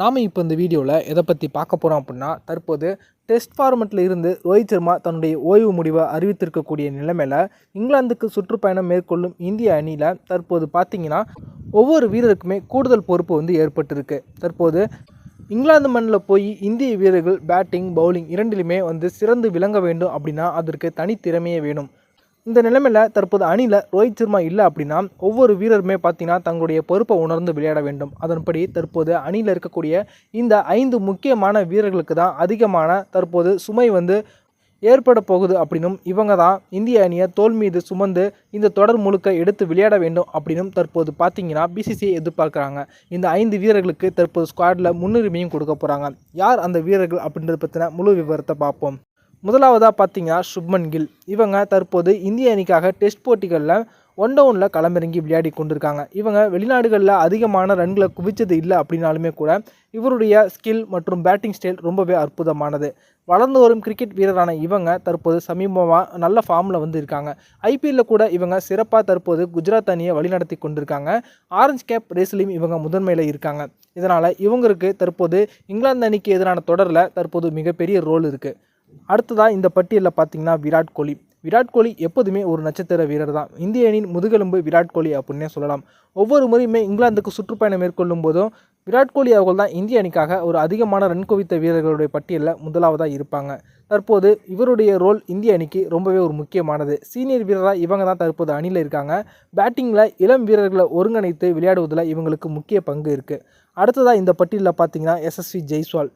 நாம் இப்போ இந்த வீடியோவில் எதை பற்றி பார்க்க போகிறோம் அப்படின்னா தற்போது டெஸ்ட் ஃபார்மெட்டில் இருந்து ரோஹித் சர்மா தன்னுடைய ஓய்வு முடிவை அறிவித்திருக்கக்கூடிய நிலைமையில் இங்கிலாந்துக்கு சுற்றுப்பயணம் மேற்கொள்ளும் இந்திய அணியில் தற்போது பார்த்திங்கன்னா ஒவ்வொரு வீரருக்குமே கூடுதல் பொறுப்பு வந்து ஏற்பட்டிருக்கு. தற்போது இங்கிலாந்து மண்ணில் போய் இந்திய வீரர்கள் பேட்டிங் பவுலிங் இரண்டிலுமே வந்து சிறந்து விளங்க வேண்டும் அப்படின்னா அதற்கு தனித்திறமையே வேணும். இந்த நிலைமையில் தற்போது அணியில் ரோஹித் சர்மா இல்லை அப்படின்னா ஒவ்வொரு வீரருமே பார்த்தீங்கன்னா தங்களுடைய பொறுப்பை உணர்ந்து விளையாட வேண்டும். அதன்படி தற்போது அணியில் இருக்கக்கூடிய இந்த ஐந்து முக்கியமான வீரர்களுக்கு தான் அதிகமான தற்போது சுமை வந்து ஏற்பட போகுது அப்படின்னும் இவங்க தான் இந்திய அணியை தோல் மீது சுமந்து இந்த தொடர் முழுக்க எடுத்து விளையாட வேண்டும் அப்படின்னும் தற்போது பார்த்தீங்கன்னா பிசிசிஐ எதிர்பார்க்குறாங்க. இந்த ஐந்து வீரர்களுக்கு தற்போது ஸ்குவாடில் முன்னுரிமையும் கொடுக்க போகிறாங்க யார் அந்த வீரர்கள் அப்படின்றத பற்றின முழு விவரத்தை பார்ப்போம். முதலாவதாக பார்த்தீங்கன்னா சுப்மன் கில். இவங்க தற்போது இந்திய அணிக்காக டெஸ்ட் போட்டிகளில் ஒன் டவுனில் களமிறங்கி விளையாடி கொண்டிருக்காங்க. இவங்க வெளிநாடுகளில் அதிகமான ரன்களை குவிச்சது இல்லை அப்படின்னாலுமே கூட இவருடைய ஸ்கில் மற்றும் பேட்டிங் ஸ்டைல் ரொம்பவே அற்புதமானது. வளர்ந்து வரும் கிரிக்கெட் வீரரான இவங்க தற்போது சமீபமாக நல்ல ஃபார்மில் வந்து இருக்காங்க. ஐபிஎல்லில் கூட இவங்க சிறப்பாக தற்போது குஜராத் அணியை வழிநடத்தி கொண்டிருக்காங்க. ஆரஞ்ச் கேப் ரேஸ்லையும் இவங்க முதன்மையில் இருக்காங்க. இதனால் இவங்களுக்கு தற்போது இங்கிலாந்து அணிக்கு எதிரான தொடரில் தற்போது மிகப்பெரிய ரோல் இருக்குது அடுத்ததாக இந்த பட்டியலில் பார்த்தீங்கன்னா விராட் கோலி. விராட் கோலி எப்போதுமே ஒரு நட்சத்திர வீரர் தான் இந்திய அணியின் முதுகெலும்பு விராட் கோலி அப்படின்னே சொல்லலாம். ஒவ்வொரு முறையுமே இங்கிலாந்துக்கு சுற்றுப்பயணம் மேற்கொள்ளும் போதும் விராட் கோலி அவர்கள் தான் இந்திய அணிக்காக ஒரு அதிகமான ரன் குவித்த வீரர்களுடைய பட்டியலில் முதலாவதாக இருப்பாங்க. தற்போது இவருடைய ரோல் இந்திய அணிக்கு ரொம்பவே ஒரு முக்கியமானது. சீனியர் வீரராக இவங்க தான் தற்போது அணியில் இருக்காங்க. பேட்டிங்கில் இளம் வீரர்களை ஒருங்கிணைத்து விளையாடுவதில் இவங்களுக்கு முக்கிய பங்கு இருக்குது அடுத்ததாக இந்த பட்டியலில் பார்த்தீங்கன்னா எஸ்எஸ்வி ஜெய்ஸ்வால்.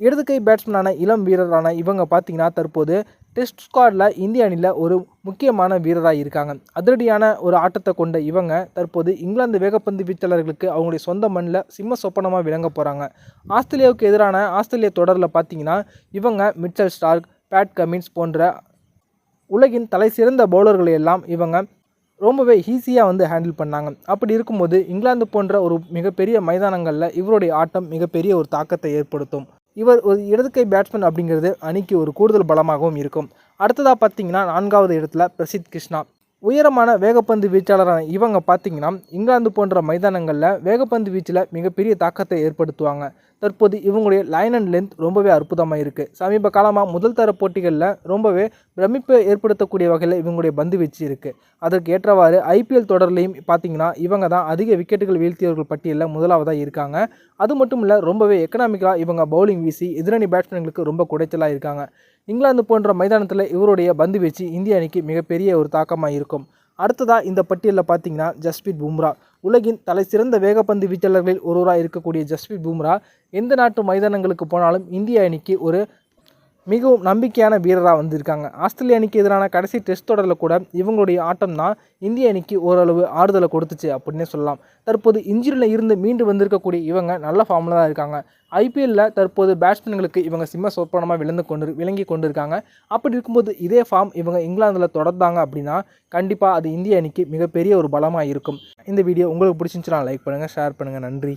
இடது கை பேட்ஸ்மேனான இளம் வீரரான இவங்க பார்த்தீங்கன்னா தற்போது டெஸ்ட் ஸ்குவாடில் இந்திய அணியில் ஒரு முக்கியமான வீரராக இருக்காங்க. அதிரடியான ஒரு ஆட்டத்தை கொண்ட இவங்க தற்போது இங்கிலாந்து வேகப்பந்து வீச்சாளர்களுக்கு அவங்களுடைய சொந்த மண்ணில் சிம்ம சொப்பனமாக விளங்க போகிறாங்க ஆஸ்திரேலியாவுக்கு எதிரான ஆஸ்திரேலிய தொடரில் பார்த்தீங்கன்னா இவங்க மிச்சல் ஸ்டார்க் பேட் கமின்ஸ் போன்ற உலகின் தலை சிறந்த பவுலர்களை எல்லாம் இவங்க ரொம்பவே ஈஸியாக வந்து ஹேண்டில் பண்ணாங்க. அப்படி இருக்கும்போது இங்கிலாந்து போன்ற ஒரு மிகப்பெரிய மைதானங்களில் இவருடைய ஆட்டம் மிகப்பெரிய ஒரு தாக்கத்தை ஏற்படுத்தும். இவர் ஒரு இடதுகை பேட்ஸ்மேன் அப்படிங்கிறது அணிக்கு ஒரு கூடுதல் பலமாகவும் இருக்கும். அடுத்ததாக பார்த்தீங்கன்னா நான்காவது இடத்துல பிரசித் கிருஷ்ணா. உயரமான வேகப்பந்து வீச்சாளரான இவங்க பார்த்தீங்கன்னா இங்கிலாந்து போன்ற மைதானங்களில் வேகப்பந்து வீச்சில் மிகப்பெரிய தாக்கத்தை ஏற்படுத்துவாங்க. தற்போது இவங்களுடைய லைன் அண்ட் லென்த் ரொம்பவே அற்புதமாக இருக்குது சமீப காலமாக முதல் தர போட்டிகளில் ரொம்பவே பிரமிப்பை ஏற்படுத்தக்கூடிய வகையில் இவங்களுடைய பந்து வீச்சு இருக்குது அதற்கு ஏற்றவாறு ஐபிஎல் தொடர்லையும் பார்த்தீங்கன்னா இவங்க தான் அதிக விக்கெட்டுகள் வீழ்த்தியவர்கள் பட்டியலில் முதலாவதாக இருக்காங்க. அது மட்டும் இல்லை ரொம்பவே எக்கனாமிக்கலாக இவங்க பவுலிங் வீசி எதிரணி பேட்ஸ்மேன்களுக்கு ரொம்ப குடைச்சலாக இருக்காங்க. இங்கிலாந்து போன்ற மைதானத்தில் இவருடைய பந்து வீச்சு இந்திய அணிக்கு மிகப்பெரிய ஒரு தாக்கமாக இருக்கும். அடுத்ததாக இந்த பட்டியலில் பார்த்தீங்கன்னா ஜஸ்பீத் பும்ரா. உலகின் தலை சிறந்த வேகப்பந்து வீச்சாளர்களில் ஒருவராக இருக்கக்கூடிய ஜஸ்பித் பும்ரா எந்த நாட்டு மைதானங்களுக்கு போனாலும் இந்திய அணிக்கு ஒரு மிகவும் நம்பிக்கையான வீரராக வந்திருக்காங்க. ஆஸ்திரேலிய அணிக்கு எதிரான கடைசி டெஸ்ட் தொடரில் கூட இவங்களுடைய ஆட்டம் தான் இந்திய அணிக்கு ஓரளவு ஆறுதலை கொடுத்துச்சு அப்படின்னே சொல்லலாம். தற்போது இன்ஜுரியில் இருந்து மீண்டு வந்திருக்கக்கூடிய இவங்க நல்ல ஃபார்மில் தான் இருக்காங்க. ஐபிஎல்லில் தற்போது பேட்ஸ்மேன்களுக்கு இவங்க சிம்ம சொப்பனமாக விழுந்து கொண்டு விளங்கி கொண்டு இருக்காங்க அப்படி இருக்கும்போது இதே ஃபார்ம் இவங்க இங்கிலாந்தில் தொடர்ந்தாங்க அப்படின்னா கண்டிப்பாக அது இந்திய அணிக்கு மிகப்பெரிய ஒரு பலமாக இருக்கும் இந்த வீடியோ உங்களுக்கு பிடிச்சிருந்துச்சுன்னா லைக் பண்ணுங்கள் ஷேர் பண்ணுங்கள் நன்றி.